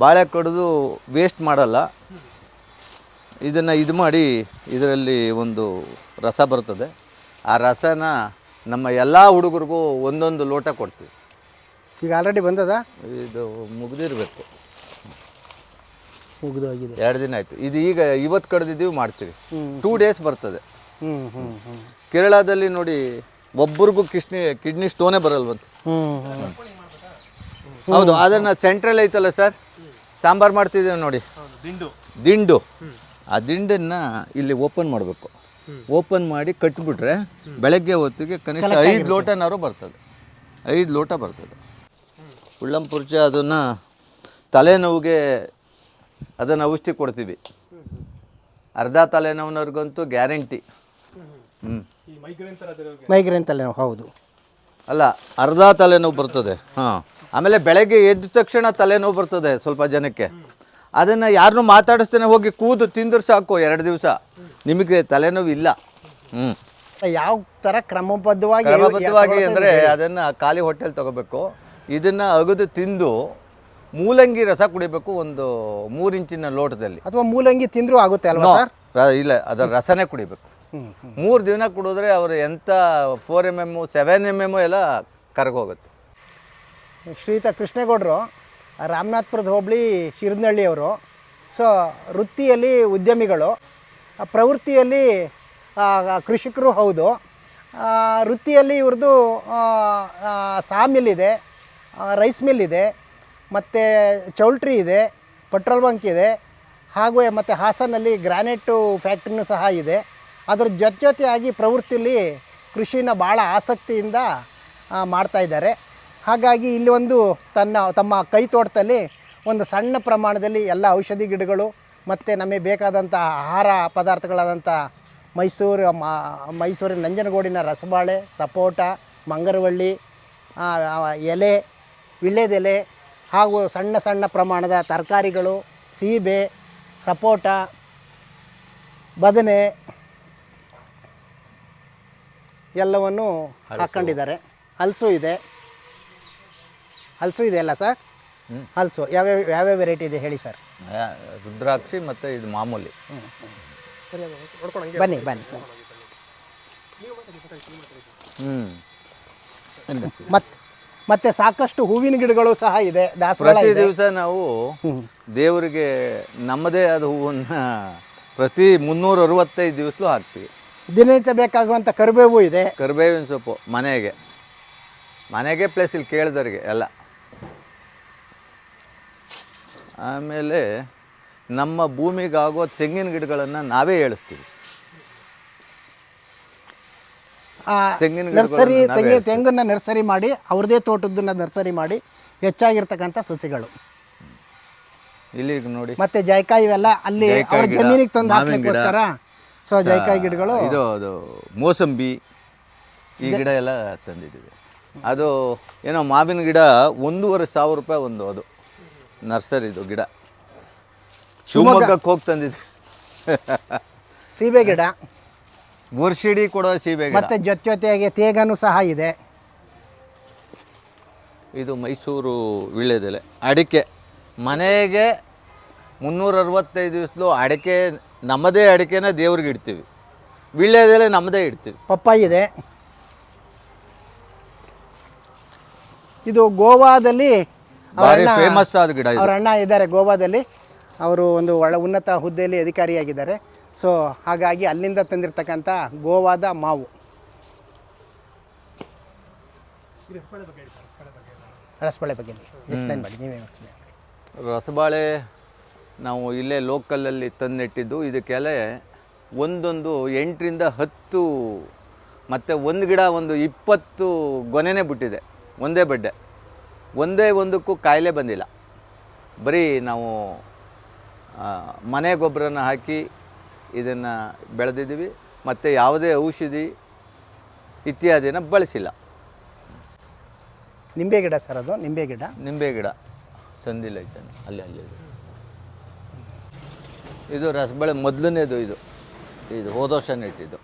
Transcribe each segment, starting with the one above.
ಬಾಳೆ ಕಡಿದು ವೇಸ್ಟ್ ಮಾಡಲ್ಲ. ಇದನ್ನು ಇದು ಮಾಡಿ ಇದರಲ್ಲಿ ಒಂದು ರಸ ಬರ್ತದೆ. ಆ ರಸನ ನಮ್ಮ ಎಲ್ಲ ಹುಡುಗರಿಗೂ ಒಂದೊಂದು ಲೋಟ ಕೊಡ್ತೀವಿ. ಈಗ ಆಲ್ರೆಡಿ ಬಂದದ? ಇದು ಮುಗಿದಿರಬೇಕು. ಮುಗಿದೋಗಿದೆ. ಎರಡು ದಿನ ಆಯಿತು. ಇದು ಈಗ ಇವತ್ತು ಕಡ್ದಿದ್ದೀವಿ ಮಾಡ್ತೀವಿ. ಟೂ ಡೇಸ್ ಬರ್ತದೆ. ಕೇರಳದಲ್ಲಿ ನೋಡಿ ಒಬ್ಬರಿಗೂ ಕಿಡ್ನಿ ಕಿಡ್ನಿ ಸ್ಟೋನೇ ಬರಲ್ವಂತೆ. ಹೌದು ಅದನ್ನು ಸೆಂಟ್ರಲ್ ಐತಲ್ಲ ಸರ್? ಸಾಂಬಾರು ಮಾಡ್ತಿದ್ದೇವೆ ನೋಡಿ. ದಿಂಡು. ದಿಂಡು. ಆ ದಿಂಡನ್ನು ಇಲ್ಲಿ ಓಪನ್ ಮಾಡಬೇಕು. ಓಪನ್ ಮಾಡಿ ಕಟ್ಬಿಟ್ರೆ ಬೆಳಗ್ಗೆ ಹೊತ್ತಿಗೆ ಕನಿಷ್ಠ ಐದು ಲೋಟನಾರು ಬರ್ತದೆ. ಐದು ಲೋಟ ಬರ್ತದೆ. ಉಳ್ಳಂಪುರ್ಚ ಅದನ್ನು ತಲೆನೋವಿಗೆ ಅದನ್ನು ಔಷಧಿ ಕೊಡ್ತೀವಿ. ಅರ್ಧ ತಲೆನೋವಿನವ್ರಿಗಂತೂ ಗ್ಯಾರಂಟಿ. ಹ್ಞೂ ಮೈಗ್ರೇನ್ ತಲೆನೋವು ಹೌದು. ಅಲ್ಲ ಅರ್ಧ ತಲೆನೋವು ಬರ್ತದೆ. ಹಾಂ. ಆಮೇಲೆ ಬೆಳಗ್ಗೆ ಎದ್ದ ತಕ್ಷಣ ತಲೆನೋವು ಬರ್ತದೆ ಸ್ವಲ್ಪ ಜನಕ್ಕೆ. ಅದನ್ನು ಯಾರನ್ನೂ ಮಾತಾಡಿಸ್ತೇನೆ ಹೋಗಿ ಕೂದು ತಿಂದ್ರೆ ಸಾಕು ಎರಡು ದಿವಸ. ನಿಮಗೆ ತಲೆನೋವು ಇಲ್ಲ. ಹ್ಞೂ ಯಾವ ಥರ ಕ್ರಮಬದ್ಧವಾಗಿ ಕ್ರಮಬದ್ಧವಾಗಿ ಅಂದರೆ ಅದನ್ನು ಖಾಲಿ ಹೋಟೆಲ್ ತಗೋಬೇಕು. ಇದನ್ನು ಅಗದು ತಿಂದು ಮೂಲಂಗಿ ರಸ ಕುಡಿಬೇಕು ಒಂದು ಮೂರು ಇಂಚಿನ ಲೋಟದಲ್ಲಿ. ಅಥವಾ ಮೂಲಂಗಿ ತಿಂದರೂ ಆಗುತ್ತೆ ಅಲ್ವಾ ಸರ್? ರ- ಇಲ್ಲ ಅದರ ರಸನೇ ಕುಡಿಬೇಕು. ಮೂರು ದಿನ ಕುಡಿದ್ರೆ ಅವರು ಎಂಥ four M M seven M M ಎಲ್ಲ ಕರಗೋಗುತ್ತೆ. ಶ್ರೀಯುತ ಕೃಷ್ಣೇಗೌಡರು, ರಾಮನಾಥ್ಪುರದ ಹೋಬಳಿ ಶಿರದನಹಳ್ಳಿಯವರು ಸೊ ವೃತ್ತಿಯಲ್ಲಿ ಉದ್ಯಮಿಗಳು, ಪ್ರವೃತ್ತಿಯಲ್ಲಿ ಕೃಷಿಕರು ಹೌದು. ವೃತ್ತಿಯಲ್ಲಿ ಇವ್ರದ್ದು ಸಾ ಮಿಲ್ ಇದೆ ರೈಸ್ ಮಿಲ್ ಇದೆ, ಮತ್ತು ಚೌಲ್ಟ್ರಿ ಇದೆ, ಪೆಟ್ರೋಲ್ ಬಂಕ್ ಇದೆ, ಹಾಗೂ ಮತ್ತು ಹಾಸನಲ್ಲಿ ಗ್ರಾನೈಟು ಫ್ಯಾಕ್ಟ್ರಿನೂ ಸಹ ಇದೆ. ಅದರ ಜೊತೆ ಜೊತೆಯಾಗಿ ಪ್ರವೃತ್ತಿಯಲ್ಲಿ ಕೃಷಿನ ಭಾಳ ಆಸಕ್ತಿಯಿಂದ ಮಾಡ್ತಾಯಿದ್ದಾರೆ ಹಾಗಾಗಿ ಇಲ್ಲಿ ಒಂದು ತನ್ನ ತಮ್ಮ ಕೈ ತೋಟದಲ್ಲಿ ಒಂದು ಸಣ್ಣ ಪ್ರಮಾಣದಲ್ಲಿ ಎಲ್ಲ ಔಷಧಿ ಗಿಡಗಳು ಮತ್ತು ನಮಗೆ ಬೇಕಾದಂಥ ಆಹಾರ ಪದಾರ್ಥಗಳಾದಂಥ ಮೈಸೂರು ಮೈಸೂರಿನ ನಂಜನಗೂಡಿನ ರಸಬಾಳೆ ಸಪೋಟ ಮಂಗರವಳ್ಳಿ ಎಲೆ ವಿಳ್ಳೆದೆಲೆ ಹಾಗೂ ಸಣ್ಣ ಸಣ್ಣ ಪ್ರಮಾಣದ ತರಕಾರಿಗಳು ಸೀಬೆ ಸಪೋಟ ಬದನೆ ಎಲ್ಲವನ್ನು ಹಾಕ್ಕೊಂಡಿದ್ದಾರೆ ಹಲಸು ಇದೆ. ಹಲಸು ಇದೆ ಅಲ್ಲ ಸರ್ ಹಲಸು. ಯಾವ್ಯಾವ ಯಾವ್ಯಾವ ವೆರೈಟಿ ಇದೆ ಹೇಳಿ ಸರ್? ರುದ್ರಾಕ್ಷಿ ಮತ್ತು ಇದು ಮಾಮೂಲಿ. ಬನ್ನಿ ಬನ್ನಿ ಹ್ಞೂ ಮತ್ತು ಮತ್ತೆ ಸಾಕಷ್ಟು ಹೂವಿನ ಗಿಡಗಳು ಸಹ ಇದೆ. ದಾಸವಾಳ ಪ್ರತಿ ಇದೆ. ದಿವಸ ನಾವು ದೇವರಿಗೆ ನಮ್ಮದೇ ಆದ ಹೂವನ್ನು ಪ್ರತಿ ಮುನ್ನೂರ ಅರವತ್ತೈದು ದಿವಸಲೂ ಹಾಕ್ತೀವಿ. ದಿನನಿತ್ಯ ಬೇಕಾಗುವಂಥ ಕರಿಬೇವು ಇದೆ. ಕರಿಬೇವಿನ ಸೊಪ್ಪು ಮನೆಗೆ. ಮನೆಗೆ ಪ್ಲಸ್ ಇಲ್ಲಿ ಕೇಳಿದವ್ರಿಗೆ ಎಲ್ಲ. ಆಮೇಲೆ ನಮ್ಮ ಭೂಮಿಗಾಗೋ ತೆಂಗಿನ ಗಿಡಗಳನ್ನು ನಾವೇ ಏಳಿಸ್ತೀವಿ. ಆ, ತೆಂಗಿನ ನರ್ಸರಿ ತೆಂಗಿನ ತೆಂಗಿ ತೆಂಗನ್ನ ನರ್ಸರಿ ಮಾಡಿ ಅವ್ರದೇ ತೋಟದನ್ನ ನರ್ಸರಿ ಮಾಡಿ ಹೆಚ್ಚಾಗಿರ್ತಕ್ಕಂಥ ಸಸಿಗಳು. ಇಲ್ಲಿ ನೋಡಿ. ಮತ್ತೆ ಜಾಯ್ಕಾಯಿ ಇವೆಲ್ಲ ಅಲ್ಲಿ ಅವ್ರ ಜಮೀನಿಗೆ ತಂದು ಹಾಕ್ಲಿಕ್ಕೋಸ್ಕರ ಸೊ ಜಾಯ್ಕಾಯಿ ಗಿಡಗಳು ಇದು ಅದು ಮೋಸಂಬಿ ಈ ಗಿಡ ಎಲ್ಲ ತಂದಿದ್ದೀವಿ. ಅದು ಏನೋ ಮಾವಿನ ಗಿಡ ಒಂದೂವರೆ ಸಾವಿರ ರೂಪಾಯಿ ಒಂದು ಅದು. ನರ್ಸರಿದು ಗಿಡ. ಶಿವಮೊಗ್ಗಕ್ಕೆ ಹೋಗಿ ತಂದಿದ್ವಿ ಸೀಬೆ ಗಿಡ. ಗುರ್ಸಿಡಿ ಕೊಡೋ ಸೀಬೆ ಗಿಡ. ಮತ್ತೆ ಜೊತೆ ಜೊತೆಗೆ ತೇಗನು ಸಹ ಇದೆ. ಇದು ಮೈಸೂರು ವೀಳ್ಯದೆಲೆ. ಅಡಿಕೆ. ಮನೆಗೆ ಮುನ್ನೂರ ಅರವತ್ತೈದು ದಿವಸಲು ಅಡಿಕೆ ನಮ್ಮದೇ ಅಡಿಕೆನ ದೇವ್ರಿಗೆ ಇಡ್ತೀವಿ. ವೀಳ್ಯದೆಲೆ ನಮ್ಮದೇ ಇಡ್ತೀವಿ. ಪಪ್ಪಾಯಿ ಇದೆ. ಇದು ಗೋವಾದಲ್ಲಿ ಭಾರಿ ಫೇಮಸ್ ಆದ ಗಿಡ ಇದು. ಅವ್ರ ಅಣ್ಣ ಇದ್ದಾರೆ ಗೋವಾದಲ್ಲಿ. ಅವರು ಒಂದು ಒಳ್ಳೆ ಉನ್ನತ ಹುದ್ದೆಯಲ್ಲಿ ಅಧಿಕಾರಿಯಾಗಿದ್ದಾರೆ. ಸೊ ಹಾಗಾಗಿ ಅಲ್ಲಿಂದ ತಂದಿರತಕ್ಕಂಥ ಗೋವಾದ ಮಾವು. ರಸಬಾಳೆ ಬಗ್ಗೆ ಎಕ್ಸ್ಪ್ಲೈನ್ ಮಾಡಿ ನೀವೇ explain ಮಾಡಿ. ರಸಬಾಳೆ ನಾವು ಇಲ್ಲೇ ಲೋಕಲಲ್ಲಿ ತಂದಿಟ್ಟಿದ್ದು. ಇದಕ್ಕೆಲ್ಲ ಒಂದೊಂದು ಎಂಟರಿಂದ ಹತ್ತು ಮತ್ತು ಒಂದು ಗಿಡ ಒಂದು ಇಪ್ಪತ್ತು ಗೊನೆನೇ ಬಿಟ್ಟಿದೆ. ಒಂದೇ ಬಡ್ಡೆ. ಒಂದೇ ಒಂದಕ್ಕೂ ಕಾಯಿಲೆ ಬಂದಿಲ್ಲ. ಬರೀ ನಾವು ಮನೆ ಗೊಬ್ಬರನ ಹಾಕಿ ಇದನ್ನು ಬೆಳೆದಿದ್ದೀವಿ ಮತ್ತು ಯಾವುದೇ ಔಷಧಿ ಇತ್ಯಾದಿನ ಬಳಸಿಲ್ಲ. ನಿಂಬೆ ಗಿಡ ಸರ್ ಅದು ನಿಂಬೆ ಗಿಡ? ನಿಂಬೆ ಗಿಡ. ಸಂದಿಲ್ಲ ಇದ್ದಾನೆ ಅಲ್ಲಿ ಅಲ್ಲಿ. ಇದೆ. ರಸಬಳೆ ಮೊದಲನೇದು ಇದು. ಇದು ಹೋದ ವರ್ಷ ನೆಟ್ಟಿದ್ದು.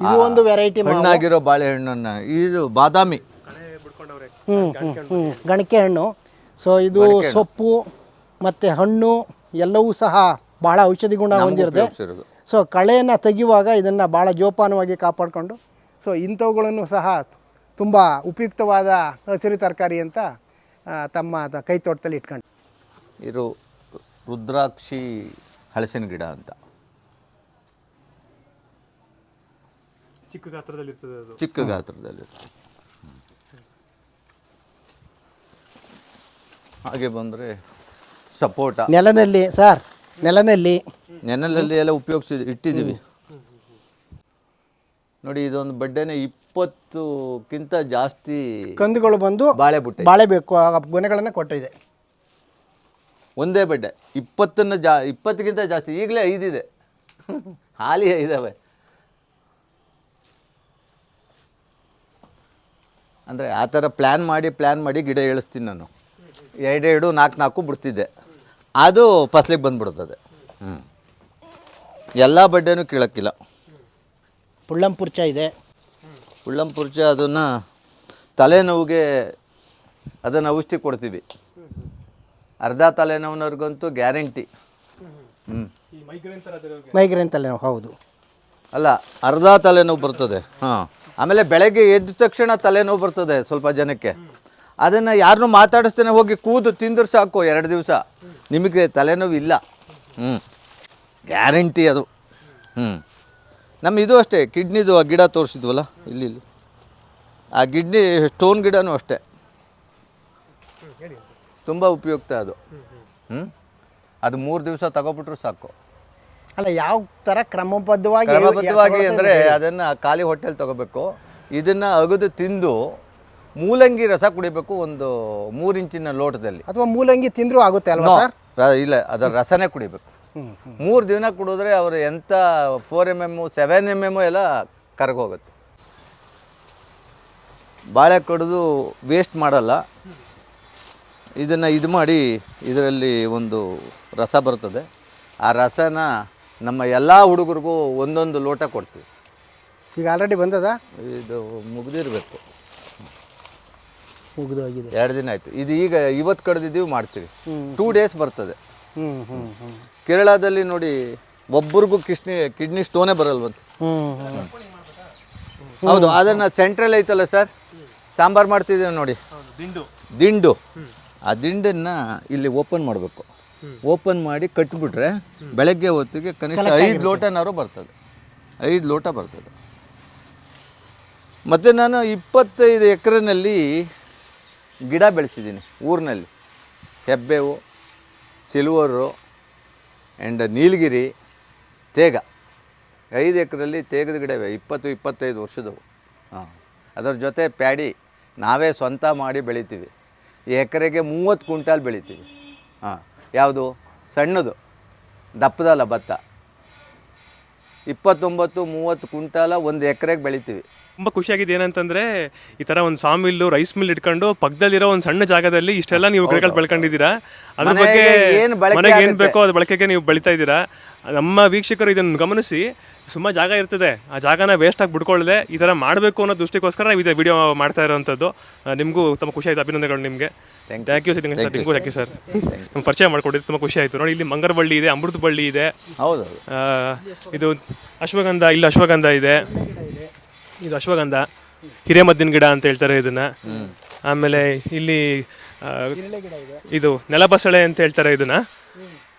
ಇದು ಒಂದು ವೆರೈಟಿ ಹಣ್ಣಾಗಿರೋ ಬಾಳೆಹಣ್ಣನ್ನು ಇದು ಬಾದಾಮಿ. ಹ್ಞೂ ಹ್ಞೂ ಹ್ಞೂ ಗಣಕೆ ಹಣ್ಣು ಸೊ ಇದು ಸೊಪ್ಪು ಮತ್ತು ಹಣ್ಣು ಎಲ್ಲವೂ ಸಹ ಭಾಳ ಔಷಧಿ ಗುಣ ಹೊಂದಿರುತ್ತೆ. ಸೊ ಕಳೆಯನ್ನು ತೆಗೆಯುವಾಗ ಇದನ್ನು ಭಾಳ ಜೋಪಾನವಾಗಿ ಕಾಪಾಡಿಕೊಂಡು ಸೊ ಇಂಥವುಗಳನ್ನು ಸಹ ತುಂಬ ಉಪಯುಕ್ತವಾದ ಹಸಿರು ತರಕಾರಿ ಅಂತ ತಮ್ಮ ಕೈ ತೋಟದಲ್ಲಿ ಇಟ್ಕೊಂಡು ಇದು ರುದ್ರಾಕ್ಷಿ ಹಲಸಿನ ಗಿಡ ಅಂತ. ಚಿಕ್ಕ ಗಾತ್ರದಲ್ಲಿ ಇರ್ತದೆ ಅದು. ಚಿಕ್ಕ ಗಾತ್ರದಲ್ಲಿ ಹಾಗೆ ಬಂದ್ರೆ ಸಪೋಟ. ನೆಲನಲ್ಲಿ ಸರ್ ನೆಲನಲ್ಲಿ ನೆನಲಲ್ಲಿ ಎಲ್ಲ ಉಪಯೋಗಿಸಿ ಇಟ್ಟಿದ್ದೀವಿ. ನೋಡಿ ಇದೊಂದು ಬಡ್ಡೆನೆ ಇಪ್ಪತ್ತಕ್ಕಿಂತ ಜಾಸ್ತಿ ಕಂದುಗಳು ಬಂದು ಬಾಳೆ ಬುಟ್ಟೆ. ಬಾಳೆ ಬೇಕು ಆ ಗೊನೆಗಳನ್ನು ಕೊಟ್ಟಿದೆ. ಒಂದೇ ಬಡ್ಡೆ ಇಪ್ಪತ್ತನ್ನು ಜಾ ಇಪ್ಪತ್ತಕ್ಕಿಂತ ಜಾಸ್ತಿ ಈಗಲೇ ಐದಿದೆ. ಹಾಲಿ ಇದ್ದಾವೆ ಅಂದರೆ ಆ ಥರ ಪ್ಲ್ಯಾನ್ ಮಾಡಿ ಪ್ಲ್ಯಾನ್ ಮಾಡಿ ಗಿಡ ಏಳಿಸ್ತೀನಿ ನಾನು. ಎರಡೆರಡು ನಾಲ್ಕು ನಾಲ್ಕು ಬಿಡ್ತಿದ್ದೆ. ಅದು ಫಸ್ಲಿಗೆ ಬಂದುಬಿಡ್ತದೆ ಹ್ಞೂ ಎಲ್ಲ ಬಡ್ಡೆನೂ ಕೀಳಕ್ಕಿಲ್ಲ. ಪುಳ್ಳಂಪುರ್ಚ ಇದೆ. ಪುಳ್ಳಂಪುರ್ಚ ಅದನ್ನು ತಲೆನೋವಿಗೆ ಅದನ್ನು ಔಷಧಿ ಕೊಡ್ತೀವಿ. ಅರ್ಧ ತಲೆನೋವಿನವ್ರಿಗಂತೂ ಗ್ಯಾರಂಟಿ. ಹ್ಞೂ ಮೈಗ್ರೇನ್ ತಲೆನೋವು ಹೌದು. ಅಲ್ಲ ಅರ್ಧ ತಲೆನೋವು ಬರ್ತದೆ. ಹಾಂ. ಆಮೇಲೆ ಬೆಳಗ್ಗೆ ಎದ್ದ ತಕ್ಷಣ ತಲೆನೋವು ಬರ್ತದೆ ಸ್ವಲ್ಪ ಜನಕ್ಕೆ. ಅದನ್ನು ಯಾರನ್ನೂ ಮಾತಾಡಿಸ್ತೇನೆ ಹೋಗಿ ಕೂದು ತಿಂದ್ರೆ ಸಾಕು ಎರಡು ದಿವಸ. ನಿಮಗೆ ತಲೆನೋವು ಇಲ್ಲ. ಹ್ಞೂ ಗ್ಯಾರಂಟಿ ಅದು. ಹ್ಞೂ ನಮ್ಮ ಇದು ಅಷ್ಟೇ ಕಿಡ್ನಿದು ಆ ಗಿಡ ತೋರಿಸಿದ್ವಲ್ಲ ಇಲ್ಲಿ ಇಲ್ಲಿ. ಆ ಕಿಡ್ನಿ ಸ್ಟೋನ್ ಗಿಡನೂ ಅಷ್ಟೇ. ತುಂಬ ಉಪಯುಕ್ತ ಅದು. ಹ್ಞೂ ಅದು ಮೂರು ದಿವಸ ತಗೊಬಿಟ್ರು ಸಾಕು. ಅಲ್ಲ ಯಾವ ಥರ ಕ್ರಮಬದ್ಧವಾಗಿ ಕ್ರಮಬದ್ಧವಾಗಿ ಅಂದರೆ ಅದನ್ನು ಖಾಲಿ ಹೊಟ್ಟೆಲಿ ತಗೋಬೇಕು. ಇದನ್ನು ಅಗದು ತಿಂದು ಮೂಲಂಗಿ ರಸ ಕುಡಿಬೇಕು ಒಂದು ಮೂರು ಇಂಚಿನ ಲೋಟದಲ್ಲಿ. ಅಥವಾ ಮೂಲಂಗಿ ತಿಂದರೂ ಆಗುತ್ತೆ ಅಲ್ವಾ ಸರ್? ರ- ಇಲ್ಲ ಅದರ ರಸನೇ ಕುಡಿಬೇಕು. ಮೂರು ದಿನ ಕುಡಿದ್ರೆ ಅವರು ಎಂಥ four M M seven M M ಎಲ್ಲ ಕರಗೋಗುತ್ತೆ ಬಾಳೆ ಕಡಿದು ವೇಸ್ಟ್ ಮಾಡಲ್ಲ. ಇದನ್ನು ಇದು ಮಾಡಿ ಇದರಲ್ಲಿ ಒಂದು ರಸ ಬರ್ತದೆ. ಆ ರಸನ ನಮ್ಮ ಎಲ್ಲ ಹುಡುಗರಿಗೂ ಒಂದೊಂದು ಲೋಟ ಕೊಡ್ತೀವಿ. ಈಗ ಆಲ್ರೆಡಿ ಬಂದದ? ಇದು ಮುಗ್ದಿರಬೇಕು. ಮುಗಿದೋಗಿದೆ ಎರಡು ದಿನ ಆಯಿತು. ಇದು ಈಗ ಇವತ್ತು ಕಡ್ದಿದ್ದೀವಿ ಮಾಡ್ತೀವಿ. ಟೂ ಡೇಸ್ ಬರ್ತದೆ. ಹ್ಞೂ ಹ್ಞೂ ಹ್ಞೂ ಕೇರಳದಲ್ಲಿ ನೋಡಿ ಒಬ್ಬರಿಗೂ ಕಿಡ್ನಿ ಕಿಡ್ನಿ ಸ್ಟೋನೇ ಬರಲ್ವಂತೆ. ಹ್ಞೂ ಹ್ಞೂ ಹೌದು ಅದನ್ನು ಸೆಂಟ್ರಲ್ ಐತಲ್ಲ ಸರ್ ಸಾಂಬಾರು ಮಾಡ್ತಿದ್ದೇವೆ ನೋಡಿ. ದಿಂಡು. ದಿಂಡು. ಆ ದಿಂಡನ್ನು ಇಲ್ಲಿ ಓಪನ್ ಮಾಡಬೇಕು. ಓಪನ್ ಮಾಡಿ ಕಟ್ಬಿಟ್ರೆ ಬೆಳಗ್ಗೆ ಹೊತ್ತಿಗೆ ಕನಿಷ್ಠ ಐದು ಲೋಟನಾರು ಬರ್ತದೆ. ಐದು ಲೋಟ ಬರ್ತದೆ. ಮತ್ತು ನಾನು ಇಪ್ಪತ್ತೈದು ಎಕರೆನಲ್ಲಿ ಗಿಡ ಬೆಳೆಸಿದ್ದೀನಿ ಊರಿನಲ್ಲಿ. ಹೆಬ್ಬೇವು ಸಿಲ್ವರು ಆ್ಯಂಡ್ ನೀಲಗಿರಿ ತೇಗ. ಐದು ಎಕರೆಯಲ್ಲಿ ತೇಗದ ಗಿಡ ಇವೆ. ಇಪ್ಪತ್ತು ಇಪ್ಪತ್ತೈದು ವರ್ಷದವು. ಹಾಂ. ಅದರ ಜೊತೆ ಪ್ಯಾಡಿ ನಾವೇ ಸ್ವಂತ ಮಾಡಿ ಬೆಳಿತೀವಿ. ಎಕರೆಗೆ ಮೂವತ್ತು ಕ್ವಿಂಟಾಲ್ ಬೆಳಿತೀವಿ. ಹಾಂ. ಯಾವುದು? ಸಣ್ಣದು. ದಪ್ಪದಲ್ಲ ಭತ್ತ. ಇಪ್ಪತ್ತೊಂಬತ್ತು ಮೂವತ್ತು ಕ್ವಿಂಟಾಲ ಒಂದು ಎಕರೆಗೆ ಬೆಳಿತೀವಿ. ತುಂಬ ಖುಷಿಯಾಗಿದೆ ಏನಂತಂದ್ರೆ ಈ ಥರ ಒಂದು ಸಾಮಿಲ್ಲು ರೈಸ್ ಮಿಲ್ ಇಟ್ಕೊಂಡು ಪಕ್ಕದಲ್ಲಿರೋ ಒಂದು ಸಣ್ಣ ಜಾಗದಲ್ಲಿ ಇಷ್ಟೆಲ್ಲ ನೀವು ಗಿಡಗಳು ಬೆಳ್ಕೊಂಡಿದ್ದೀರಾ? ಅದ್ರ ಬಗ್ಗೆ ಏನು ಬಳಕೆ ಮನೆಗೆ ಏನು ಬೇಕೋ ಅದು ಬಳಕೆಗೆ ನೀವು ಬೆಳಿತಾ ಇದ್ದೀರಾ? ನಮ್ಮ ವೀಕ್ಷಕರು ಇದನ್ನು ಗಮನಿಸಿ. ಸುಮ್ಮ ಜಾಗ ಇರ್ತದೆ. ಆ ಜಾಗನ ವೇಸ್ಟ್ ಆಗಿ ಬಿಡ್ಕೊಳ್ಳದೆ ಈ ಥರ ಮಾಡಬೇಕು ಅನ್ನೋ ದೃಷ್ಟಿಗೋಸ್ಕರ ನಾವು ಇದೆ ವಿಡಿಯೋ ಮಾಡ್ತಾ ಇರೋವಂಥದ್ದು ನಿಮಗೂ ತುಂಬ ಖುಷಿ ಆಯಿತು ಅಭಿನಂದನೆಗಳು ನಿಮಗೆ. ಥ್ಯಾಂಕ್ ಯು ಸರ್ ನಿಮಗೂ ಥ್ಯಾಂಕ್ ಯು ಸರ್ ನಮ್ಮ ಪರಿಚಯ ಮಾಡಿಕೊಡಿ ತುಂಬ ಖುಷಿ ಆಯಿತು. ನೋಡಿ ಇಲ್ಲಿ ಮಂಗರ ಬಳ್ಳಿ ಇದೆ ಅಮೃತ ಬಳ್ಳಿ ಇದೆ. ಹೌದು. ಇದು ಅಶ್ವಗಂಧ ಇಲ್ಲಿ ಅಶ್ವಗಂಧ ಇದೆ. ಇದು ಅಶ್ವಗಂಧ. ಹಿರೇಮದ್ದಿನ ಗಿಡ ಅಂತ ಹೇಳ್ತಾರೆ ಇದನ್ನು. ಆಮೇಲೆ ಇಲ್ಲಿ ಇದು ನೆಲಬಸಳೆ ಅಂತ ಹೇಳ್ತಾರೆ ಇದನ್ನ.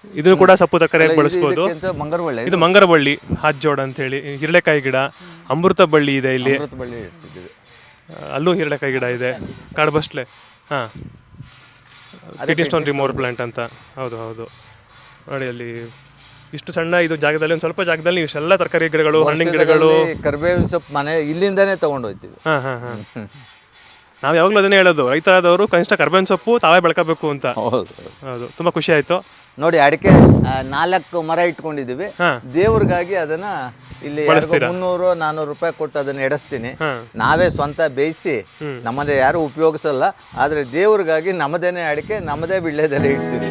ಇದನ್ನು ಕೂಡ ಸೊಪ್ಪು ತರಕಾರಿಯಾಗಿ ಬಳಸ್ಬೋದು. ಇದು ಮಂಗರಬಳ್ಳಿ ಹಾಜ್ಜೋಡ ಅಂತ ಹೇಳಿ ಹಿರಳೆಕಾಯಿ ಗಿಡ ಅಮೃತ ಬಳ್ಳಿ ಇದೆ ಇಲ್ಲಿ. ಬಳ್ಳಿ ಅಲ್ಲೂ ಹಿರಳೆಕಾಯಿ ಗಿಡ ಇದೆ. ಕಾಡ್ಬಸ್ಟ್ಲೆ ಹಾಂ. ಸ್ಟೋನ್ ರಿಮೋರ್ ಪ್ಲಾಂಟ್ ಅಂತ. ಹೌದು ಹೌದು. ನೋಡಿ ಅಲ್ಲಿ ಇಷ್ಟು ಸಣ್ಣ ಇದು ಜಾಗದಲ್ಲಿ ಒಂದು ಸ್ವಲ್ಪ ಜಾಗದಲ್ಲಿ ಇಷ್ಟೆಲ್ಲ ತರಕಾರಿ ಗಿಡಗಳು ಹಣ್ಣಿನ ಗಿಡಗಳು. ಕರ್ಬೇವಿನ ಕರಿಬೇವಿನ ಸೊಪ್ಪು ಮನೆ ಇಲ್ಲಿಂದನೇ ತಗೊಂಡು ಹೋಗ್ತೀವಿ ಹಾಂ ಹಾಂ ಹಾಂ. ನಾವು ಯಾವಾಗಲೂ ಅದನ್ನೇ ಹೇಳೋದು ರೈತರಾದವರು ಕನಿಷ್ಠ ಕರ್ಬೇವಿನ ಸೊಪ್ಪು ತಾವೇ ಬೆಳ್ಕೋಬೇಕು ಅಂತ. ಹೌದು. ಹೌದು ತುಂಬಾ ಖುಷಿ ಆಯ್ತು. ನೋಡಿ ಅಡಿಕೆ ಆ, ನಾಲ್ಕು ಮರ ಇಟ್ಕೊಂಡಿದ್ದೀವಿ. ಹಾ. ದೇವ್ರಿಗಾಗಿ ಅದನ್ನ ಇಲ್ಲಿ ಮುನ್ನೂರು ನಾನೂರು ರೂಪಾಯಿ ಕೊಟ್ಟು ಅದನ್ನ ಎಡಿಸ್ತೀನಿ. ನಾವೇ ಸ್ವಂತ ಬೇಯಿಸಿ ನಮ್ಮದೇ ಯಾರು ಉಪಯೋಗಿಸಲ್ಲ ಆದ್ರೆ ದೇವ್ರಿಗಾಗಿ ನಮ್ಮದೇನೆ ಅಡಿಕೆ ನಮ್ಮದೇ ಬಿಳ್ಳೆದಲ್ಲಿ ಇಡ್ತೀವಿ.